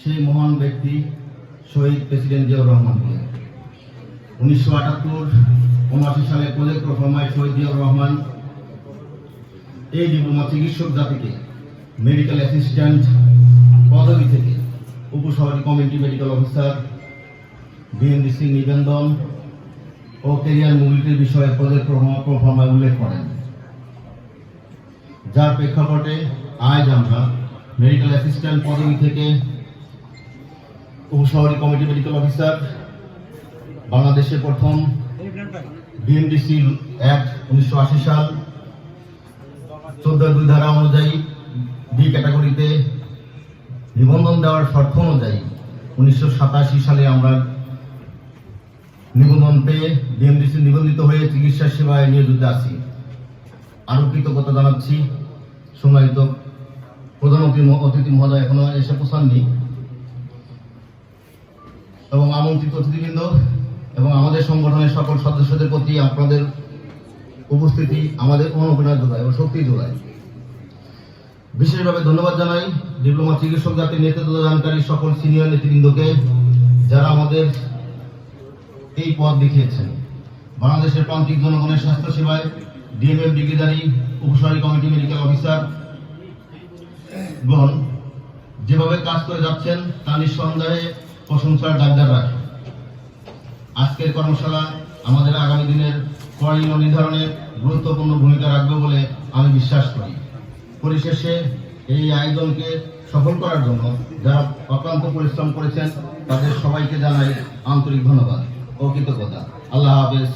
সেই মহান ব্যক্তি শহীদ প্রেসিডেন্ট জিয়াউর রহমানকে উনিশশো আটাত্তর উনআশি সালে প্রজেক্ট প্রফর্মায় শহীদ জিয়াউর রহমান এই ডিপ্লোমা চিকিৎসক জাতিকে মেডিকেল অ্যাসিস্ট্যান্ট পদবি থেকে উপশহরী কমিউনিটি মেডিকেল অফিসার বিএনডিসি নিবন্ধন ও কেরিয়ার মোবিলিটির বিষয়ে প্রজেক্ট প্রফর্মায় উল্লেখ করেন। যার প্রেক্ষাপটে আজ আমরা মেডিকেল অ্যাসিস্ট্যান্ট পদবি থেকে উপশহরী কমিটি মেডিকেল অফিসার, বাংলাদেশের প্রথম বিএমডিসি অ্যাক্ট উনিশশো আশি সাল চোদ্দ দুই ধারা অনুযায়ী বি ক্যাটাগরিতে নিবন্ধন দেওয়ার শর্ত অনুযায়ী উনিশশো সাতাশি সালে আমরা নিবন্ধন পেয়ে বিএমডিসি নিবন্ধিত হয়ে চিকিৎসা সেবায় নিয়োজিত আছি। আরও কৃতজ্ঞতা জানাচ্ছি। সম্মানিত ম- অতিথি মহোদয় এখনও এসে পৌঁছাননি। এবং আমন্ত্রিত অতিথিবৃন্দ এবং আমাদের সংগঠনের সকল সদস্যদের প্রতি আপনাদের উপস্থিতি আমাদের অনুপ্রেরণা যোগায় এবং শক্তি যোগায় বিশেষভাবে ধন্যবাদ জানাই ডিপ্লোমা চিকিৎসক জাতির নেতৃত্ব দানকারী সকল সিনিয়র নেতৃবৃন্দকে যারা আমাদের এই পথ দেখিয়েছেন। বাংলাদেশের প্রান্তিক জনগণের স্বাস্থ্য সেবায় ডিএমএম ডিগ্রিধারী উপসহকারী কমিটি মেডিকেল অফিসার গণ যেভাবে কাজ করে যাচ্ছেন তা নিঃসন্দেহে প্রশংসার দাগদার রাখে। আজকের কর্মশালা আমাদের আগামী দিনের করণীয় নির্ধারণে গুরুত্বপূর্ণ ভূমিকা রাখবে বলে আমি বিশ্বাস করি। পরিশেষে এই আয়োজনকে সফল করার জন্য যারা অক্লান্ত পরিশ্রম করেছেন, তাদের সবাইকে জানাই আন্তরিক ধন্যবাদ ও কৃতজ্ঞতা। আল্লাহ হাফেজ।